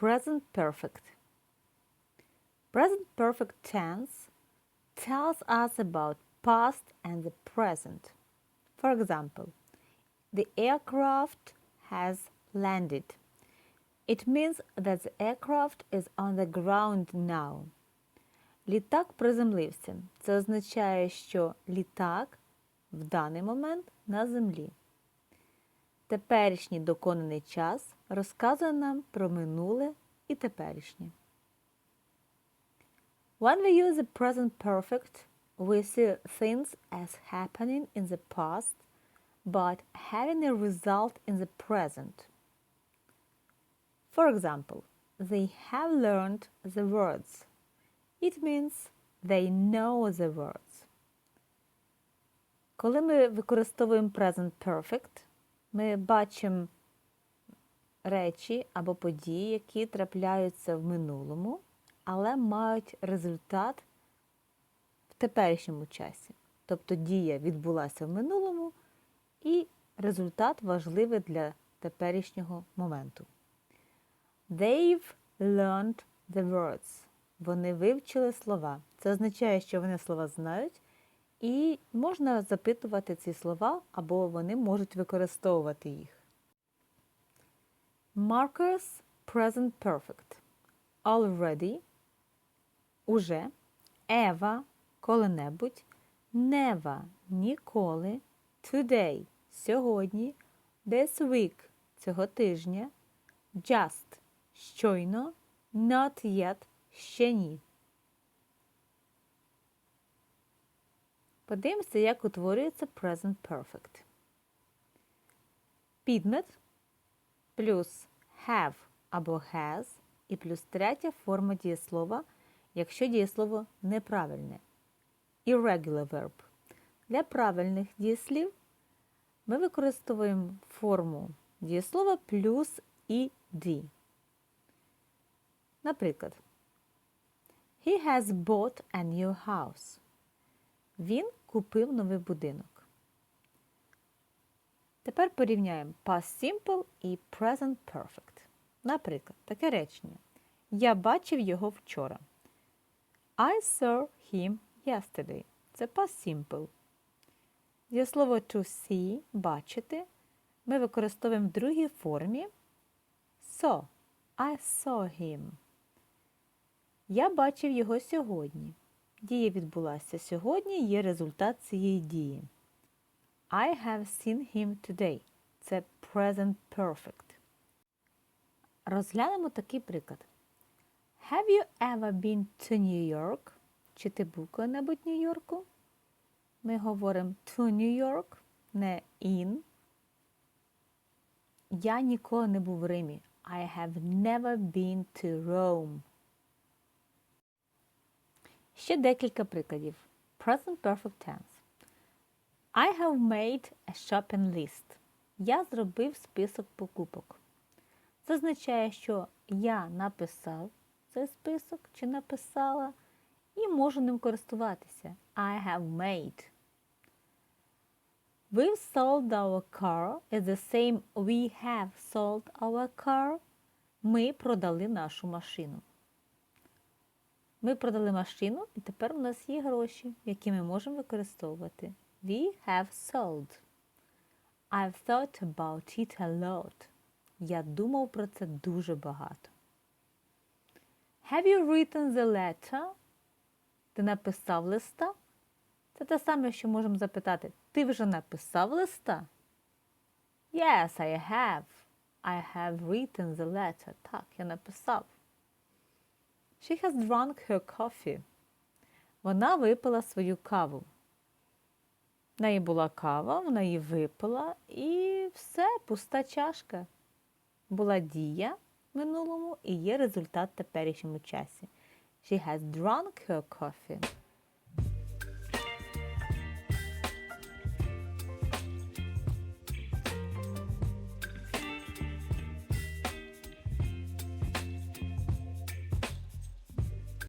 present perfect. Present perfect tense tells us about past and the present. For example, the aircraft has landed. It means that the aircraft is on the ground now. Літак приземлився. Це означає, що літак в даний момент на землі. Теперішній доконаний час розказує нам про минуле і теперішнє. When we use the present perfect, we see things as happening in the past but having a result in the present. For example, they have learned the words. It means they know the words. Коли ми використовуємо present perfect, ми бачимо речі або події, які трапляються в минулому, але мають результат в теперішньому часі. Тобто дія відбулася в минулому, і результат важливий для теперішнього моменту. They've learned the words. Вони вивчили слова. Це означає, що вони слова знають, і можна запитувати ці слова, або вони можуть використовувати їх. Markers present perfect. Already. Уже, ever коли-небудь, never ніколи, today. Сьогодні, this week. Цього тижня, just. Щойно, not yet. Ще ні. Подивимося, як утворюється present perfect. Підмет плюс have або has і плюс третя форма дієслова, якщо дієслово неправильне. Irregular verb. Для правильних дієслів ми використовуємо форму дієслова плюс ed. Наприклад, He has bought a new house. Він купив новий будинок. Тепер порівняємо past simple і present perfect. Наприклад, таке речення. Я бачив його вчора. I saw him yesterday. Це past simple. Є слово to see бачити. Ми використовуємо в другій формі saw. I saw him. Я бачив його сьогодні. Дія відбулася сьогодні, є результат цієї дії. I have seen him today. Це present perfect. Розглянемо такий приклад. Have you ever been to New York? Чи ти був коли-небудь в Нью-Йорку? Ми говоримо to New York, не in. Я ніколи не був в Римі. I have never been to Rome. Ще декілька прикладів. Present perfect tense. I have made a shopping list. Я зробив список покупок. Це означає, що я написав цей список чи написала і можу ним користуватися. I have made. We've sold our car is the same we have sold our car. Ми продали нашу машину. Ми продали машину, і тепер у нас є гроші, які ми можемо використовувати. We have sold. I've thought about it a lot. Я думав про це дуже багато. Have you written the letter? Ти написав листа? Це те саме, що можемо запитати. Ти вже написав листа? Yes, I have. I have written the letter. Так, я написав. She has drunk her coffee. Вона випила свою каву. Неї була кава, вона її випила і все, пуста чашка. Була дія в минулому і є результат в теперішньому часі. She has drunk her coffee.